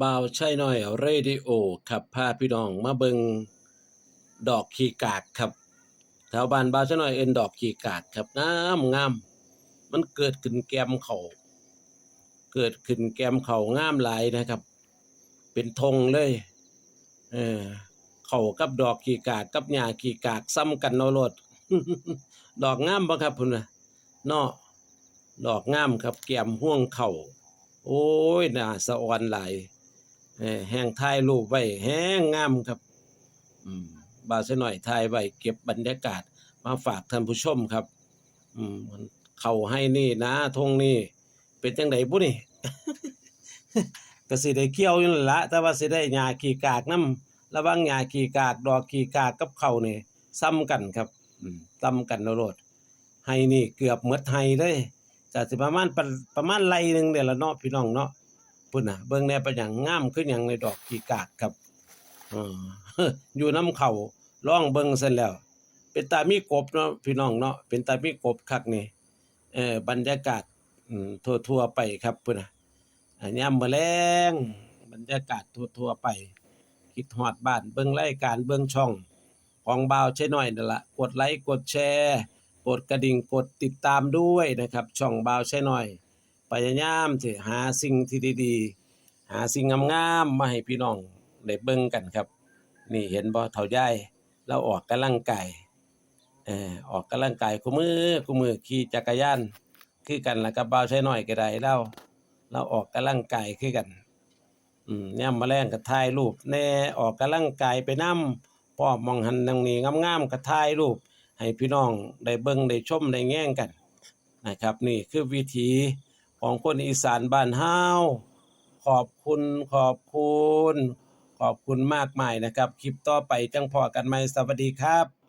บ่าวใช่น้อยเรดิโอครับพาพี่น้องมาเบิงดอกขีกากครับแถวบ้านบ่าวใช่น้อยเอ็นดอกขีกากครับงามงามมันเกิดขึ้นแกมเขาเกิดขึ้นแกมเขางามหลายนะครับ เป็นธงเลย เออเขากับดอกขีกากกับหญ้าขีกากซ้ำกันเนาะโลดดอกงามบ่ครับพุ่นน่ะเนาะดอกงามครับแก้มห่วงเข่า โอ้ยน่าสะออนหลายเอ่อแห้งถ่ายรูปไว้แห้งงามครับ อืมบาซะหน่อยถ่ายไว้เก็บบรรยากาศ มาฝากท่านผู้ชมครับ อืมมันเข้าให้นี่นะทงนี่ เป็นจังไดบุนี่ก็สิได้เกี่ยวอยู่นั่นละ แต่ว่าสิได้หญ้าขี้กากนํระหวังหญ้าขี้กากดอกขี้กากกับเข้าวนี่ซ้ำกันครับอืมซ้ำกันโลดให้นี่เกือบหมดให้เลย ก็สิประมาณประประมาณไร่หนึ่งเนี่ยละเนาะพี่น้องเนาะพุ่นน่ะเบิ่งแน่เป็นหยังงามคือหยังในดอกขี้กากครับอ่าอยู่น้ำเขาล่องเบิ่งซั่นแล้ว เป็นตามีกบเนาะพี่น้องเนาะเป็นตามีกบคักนี่เออบรรยากาศอืมทั่วๆไปครับพุ่นน่ะอ่ายามมื้อแลงบรรยากาศทั่วๆไป คิดฮอดบ้านเบิ่งรายการเบิ่งช่อง ของบ่าวใช่น้อยนั่นละกดไลค์กดแชร์ กดกระดิ่งกดติดตามด้วยนะครับ ช่องบ่าวใช่น้อยพยายามที่หาสิ่งที่ดีๆ หาสิ่งงามๆมาให้พี่น้องได้เบิ่งกันครับ นี่เห็นบ่เฒ่ายายเราออกกำลังกายเออออกกำลังกายคู่มือคู่มือขี่จักรยานคือกันแล้วกับบ่าวใช่น้อยก็ได้เราเราออกกำลังกายคือกันอืมย่ำมาแรงก็ถ่ายรูปแน่ออกกำลังกายไปนำพร้อมองหันตรงนี้งามๆก็ถ่ายรูป ให้พี่น้องได้เบิ่งได้ชมได้แง่งกันนะครับ นี่คือวิถีของคนอีสานบ้านเฮาขอบคุณขอบคุณ ขอบคุณมากมายนะครับ คลิปต่อไปจังพอกันใหม่สวัสดีครับ